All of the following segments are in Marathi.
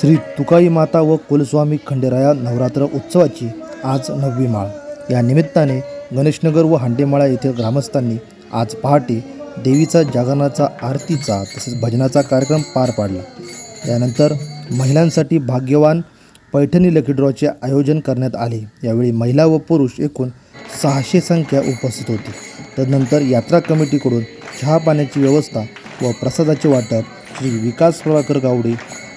श्री तुकाई माता व कुलस्वामी खंडेराया नवरात्र उत्सवाची आज नववी माळ. या निमित्ताने गणेशनगर व हांडेमाळा येथील ग्रामस्थांनी आज पहाटे देवीचा जागरणाचा आरतीचा तसेच भजनाचा कार्यक्रम पार पाडला. त्यानंतर महिलांसाठी भाग्यवान पैठणी लकी ड्रॉचे आयोजन करण्यात आले. यावेळी महिला व पुरुष एकूण सहाशे संख्या उपस्थित होती. तदनंतर यात्रा कमिटीकडून चहा पाण्याची व्यवस्था व प्रसादाचे वाटप श्री विकास प्रभाकर गावडे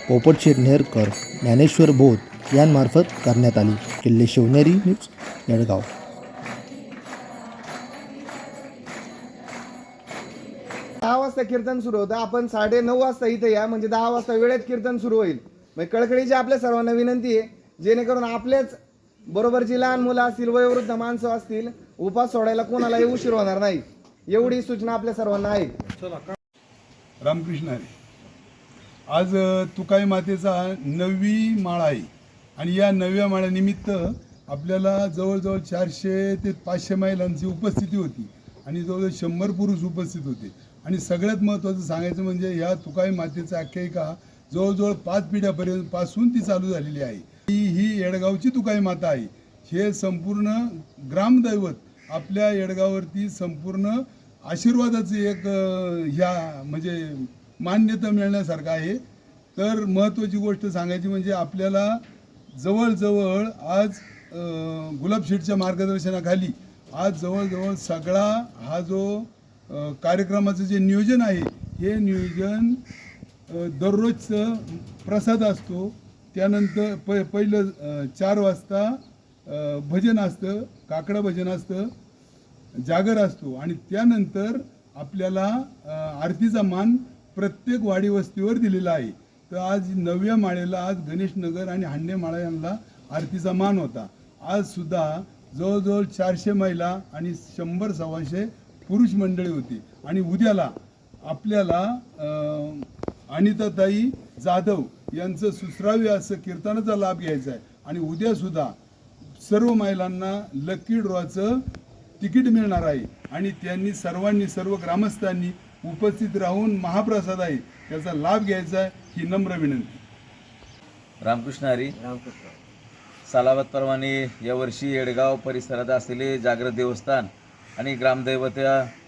पोपटशेठ नेरकर ज्ञानेश्वर बोध यांमार्फत करण्यात आली. किल्ले शिवनेरी न्यूज येडगाव. दहा वाजता कीर्तन सुरू होतं. आपण साडे नऊ वाजता इथे या. म्हणजे दहा वाजता वेळेत कीर्तन सुरू होईल. म्हणजे कळकळीची आपल्या सर्वांना विनंती आहे जेणेकरून आपलेच बरोबरची लहान मुलं असतील वयोवृद्ध माणसं असतील उपास सोडायला कोणालाही उशीर होणार नाही. एवढी सूचना आपल्या सर्वांना आहे. रामकृष्ण हरी. आज तुकाई मातेचा नववी माळ आहे. आणि या नवव्या माळ्यानिमित्त आपल्याला जवळजवळ चारशे ते पाचशे महिलांची उपस्थिती होती. आणि जवळजवळ शंभर पुरुष उपस्थित होते. आणि सगळ्यात महत्त्वाचं सांगायचं म्हणजे या तुकाई मातेचा आख्यायिका जवळजवळ पाच पिढ्यापर्यंत पासून ती चालू झालेली आहे. ही ही येडगावची तुकाई माता आहे. हे संपूर्ण ग्रामदैवत आपल्या येडगाववरती संपूर्ण आशीर्वादाचं एक ह्या म्हणजे मान्यता मिळण्यासारखं आहे. तर महत्त्वाची गोष्ट सांगायची म्हणजे आपल्याला जवळजवळ आज गुलाबशीटच्या गुलाबशेठच्या मार्गदर्शनाखाली आज जवळजवळ सगळा हा जो कार्यक्रमाचं जे नियोजन आहे हे नियोजन दररोजचं प्रसाद असतो. त्यानंतर प पहिलं चार वाजता भजन असतं काकडं भजन असतं जागर असतो. आणि त्यानंतर आपल्याला आरतीचा मान प्रत्येक वाडी वस्तीवर दिलेला आहे. तर आज नवव्या माळेला आज गणेश नगर आणि हांडे माळा यांना आरतीचा मान होता. आज सुद्धा जवळजवळ चारशे महिला आणि शंभर सव्वाशे पुरुष मंडळी होती. आणि उद्याला आपल्याला अनिताताई जाधव यांचं सुसरावी असं कीर्तनाचा लाभ घ्यायचा आहे. आणि उद्यासुद्धा सर्व महिलांना लकी ड्रॉचं तिकीट मिळणार आहे. आणि त्यांनी सर्वांनी सर्व ग्रामस्थांनी उपस्थित राहून महाप्रसाद आहे. त्याचा लाभ घ्यायचा आहे ही नम्र विनंती. रामकृष्ण हरी. सालावतप्रमाणे यावर्षी येडगाव परिसरात असलेले जागृत देवस्थान आणि ग्रामदैवत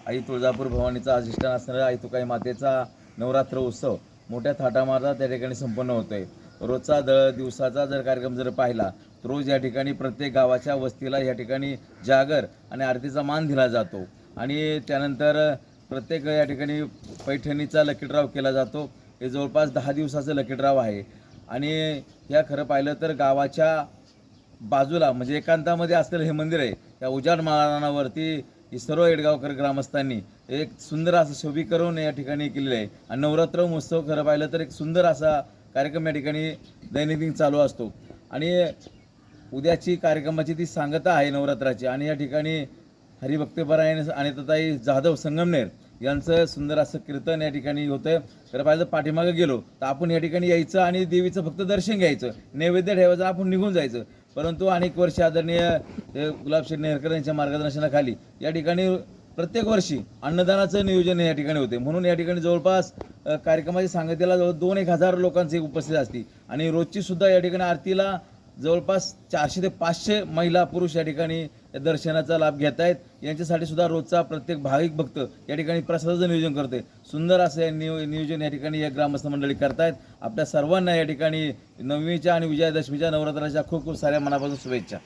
आई तुळजापूर भवानीचा अधिष्ठान असणाऱ्या आई तुकाई मातेचा नवरात्र उत्सव मोठ्या थाटामाटात त्या ठिकाणी संपन्न होतोय. रोजचा द दिवसाचा जर कार्यक्रम जर पाहिला तर रोज या ठिकाणी प्रत्येक गावाच्या वस्तीला या ठिकाणी जागर आणि आरतीचा मान दिला जातो. आणि त्यानंतर प्रत्येक या ठिकाणी पैठणीचा लकी ड्राव केला जातो. हे जवळपास दहा दिवसाचं लकी ड्राव आहे. आणि ह्या खरं पाहिलं तर गावाच्या बाजूला म्हणजे एकांतामध्ये असलेलं हे मंदिर आहे त्या उजाड मारणावरती सर्व येडगावकर ग्रामस्थांनी एक सुंदर असं शोभीकरण या ठिकाणी केलेलं आहे. आणि नवरात्र महोत्सव खरं पाहिलं तर एक सुंदर असा कार्यक्रम या ठिकाणी दैनंदिन चालू असतो. आणि उद्याची कार्यक्रमाची ती सांगता आहे नवरात्राची. आणि या ठिकाणी हरिभक्तपरायण आणि तताई जाधव संगमनेर यांचं सुंदर असं कीर्तन या ठिकाणी होतं तर पाहिजे पाठीमागे गेलो तर आपण या ठिकाणी यायचं आणि देवीचं फक्त दर्शन घ्यायचं. नैवेद्य ठेवायचं आपण निघून जायचं. परंतु अनेक वर्ष आदरणीय गुलाबशेठ नेरकर यांच्या मार्गदर्शनाखाली या ठिकाणी प्रत्येक वर्षी अन्नदानाचं नियोजन या ठिकाणी होते. म्हणून या ठिकाणी जवळपास कार्यक्रमाच्या कार्यक्रमाची जवळ दोन एक हजार लोकांची उपस्थिती असते. आणि रोजची सुद्धा या ठिकाणी आरतीला जवळपास चारशे ते पाचशे महिला पुरुष या ठिकाणी या दर्शनाचा लाभ घेत आहेत. यांच्यासाठी सुद्धा रोजचा प्रत्येक भाविक भक्त या ठिकाणी प्रसादाचं नियोजन करते सुंदर असं हे नियो नियोजन या ठिकाणी या ग्रामस्थ मंडळी करतायत. आपल्या सर्वांना या ठिकाणी नवमीच्या आणि विजयादशमीच्या नवरात्राच्या खूप खूप साऱ्या मनापासून शुभेच्छा.